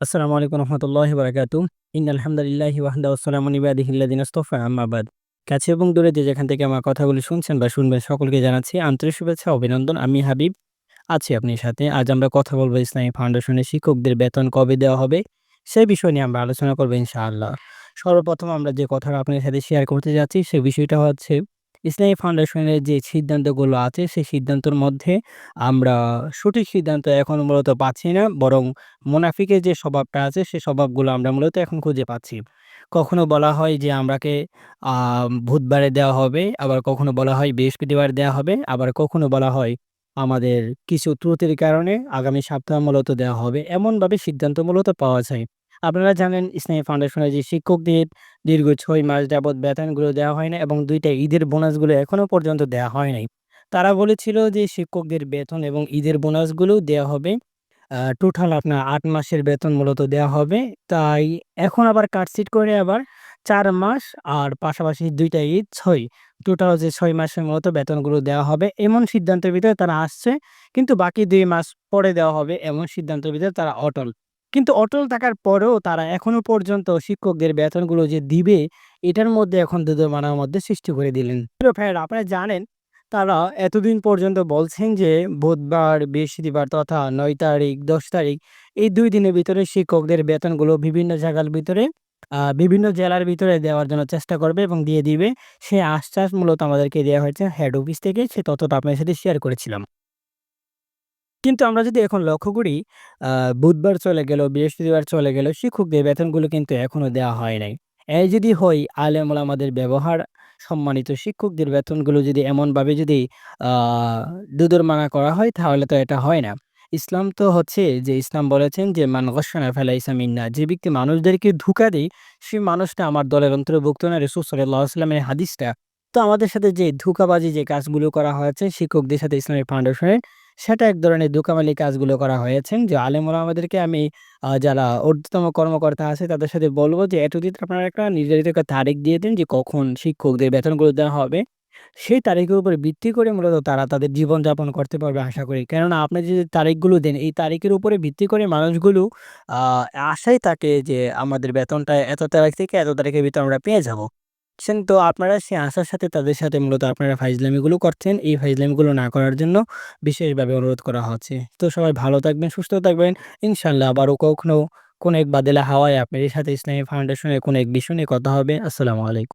আসসালামু আলাইকুম রহমতুল্লাহি বারাকাতু ইন আলহামদুলিল্লাহি ওয়াহদা ওয়াসসালামু ইবাদিহিল্লাযিনা ইসতাফা, আম্মা বাদ। কাছে এবং দূরে যে যেখান থেকে আমার কথাগুলি শুনছেন বা শুনবেন, সকলকে জানাচ্ছি আন্তরিক শুভেচ্ছা, অভিনন্দন। আমি হাবিব, আছি আপনার সাথে। আজ আমরা কথা বলব ইসলামী ফাউন্ডেশনের শিক্ষকদের বেতন কবে দেওয়া হবে সেই বিষয় নিয়ে আমরা আলোচনা করব ইনশাআল্লাহ। সর্বপ্রথম আমরা যে কথাটা আপনার সাথে শেয়ার করতে যাচ্ছি সেই বিষয়টা হচ্ছে ইসলামী ফাউন্ডেশনের যে সিদ্ধান্তগুলো আছে, সেই সিদ্ধান্তের মধ্যে আমরা সঠিক সিদ্ধান্ত এখন মূলত পাচ্ছি না। বরং মুনাফিকের যে স্বভাবটা আছে সেই স্বভাবগুলো আমরা মূলত এখন খুঁজে পাচ্ছি। কখনো বলা হয় যে আমরাকে বুধবারে দেওয়া হবে, আবার কখনো বলা হয় বৃহস্পতিবার দেওয়া হবে, আবার কখনো বলা হয় আমাদের কিছু ত্রুটির কারণে আগামী সপ্তাহ মূলত দেওয়া হবে। এমনভাবে সিদ্ধান্ত মূলত পাওয়া যায়। আপনারা জানেন ইসলামী ফাউন্ডেশনের যে শিক্ষকদের দীর্ঘ ছয় মাস যাবৎ বেতনগুলো দেওয়া হয় না এবং দুইটা ঈদের বোনাসগুলো এখনও পর্যন্ত দেওয়া হয় নাই। তারা বলেছিল যে শিক্ষকদের বেতন এবং ঈদের বোনাসগুলো দেওয়া হবে। টোটাল আপনার আট মাসের বেতন মূলত দেওয়া হবে। তাই এখন আবার কাটছিট করে আবার চার মাস আর পাশাপাশি দুইটা ঈদ, ছয়। টোটাল যে ছয় মাসের মতো বেতনগুলো দেওয়া হবে এমন সিদ্ধান্তের ভিতরে তারা আসছে। কিন্তু বাকি দুই মাস পরে দেওয়া হবে এমন সিদ্ধান্তের ভিতরে তারা অটল। কিন্তু অটল থাকার পরেও তারা এখনও পর্যন্ত শিক্ষকদের বেতনগুলো যে দিবে, এটার মধ্যে এখন দুধমানার মধ্যে সৃষ্টি করে দিলেন। ফ্রেন্ড আপনারা জানেন, তারা এতদিন পর্যন্ত বলছেন যে বুধবার, বৃহস্পতিবার তথা নয় তারিখ, দশ তারিখ এই দুই দিনের ভিতরে শিক্ষকদের বেতনগুলো বিভিন্ন জায়গার ভিতরে বিভিন্ন জেলার ভিতরে দেওয়ার জন্য চেষ্টা করবে এবং দিয়ে দিবে। সে আশ্বাস মূলত আমাদেরকে দেওয়া হয়েছে হেড অফিস থেকে, সে তথ্যটা আপনার সাথে শেয়ার করেছিলাম। কিন্তু আমরা যদি এখন লক্ষ্য করি বুধবার চলে গেল, বৃহস্পতিবার চলে গেল, শিক্ষকদের বেতনগুলো কিন্তু এখনও দেওয়া হয় নাই। এই যদি হয় আলেম আমাদের ব্যবহার, সম্মানিত শিক্ষকদের বেতনগুলো যদি এমনভাবে যদি আহ দুদর মানা করা হয়, তাহলে তো এটা হয় না। ইসলাম তো হচ্ছে যে, ইসলাম বলেছেন যে, মান গসানা ফেলা ইসলামিন্না যে ব্যক্তি মানুষদেরকে ধোঁকা দেয়, সেই মানুষটা আমার দলের অন্তর্ভুক্ত না। রসুল সাল্লাহ আসলামের হাদিসটা তো আমাদের সাথে যে ধোঁকাবাজি যে কাজগুলো করা হয়েছে, শিক্ষকদের সাথে ইসলামিক ফাউন্ডেশনের সেটা এক ধরনের ধোঁকামালি কাজগুলো করা হয়েছে। যে আলেমরা আমাদেরকে আমি যারা ঊর্ধ্বতম কর্মকর্তা আছে, তাদের সাথে বলব যে এতদিন আপনারা একটা নির্ধারিত একটা তারিখ দিয়ে দিন যে কখন শিক্ষকদের বেতনগুলো দেওয়া হবে। সেই তারিখের উপরে ভিত্তি করে মূলত তারা তাদের জীবনযাপন করতে পারবে আশা করি। কেননা আপনি যে তারিখগুলো দেন, এই তারিখের উপরে ভিত্তি করে মানুষগুলো আশায় থাকে যে আমাদের বেতনটা এত তারিখ থেকে এত তারিখের ভিতরে আমরা পেয়ে যাব। করছেন। তো আপনারা সেই আসার সাথে তাদের সাথে মূলত আপনারা ফাইজলামিগুলো করছেন। এই ফাইজলামিগুলো না করার জন্য বিশেষভাবে অনুরোধ করা হচ্ছে। তো সবাই ভালো থাকবেন, সুস্থ থাকবেন। ইনশাল্লাহ আবারও কখনো কোনো এক বাদেলা হাওয়ায় আপনাদের সাথে ইসলামী ফাউন্ডেশনের কোনো এক বিষয় নিয়ে কথা হবে। আসসালামু আলাইকুম।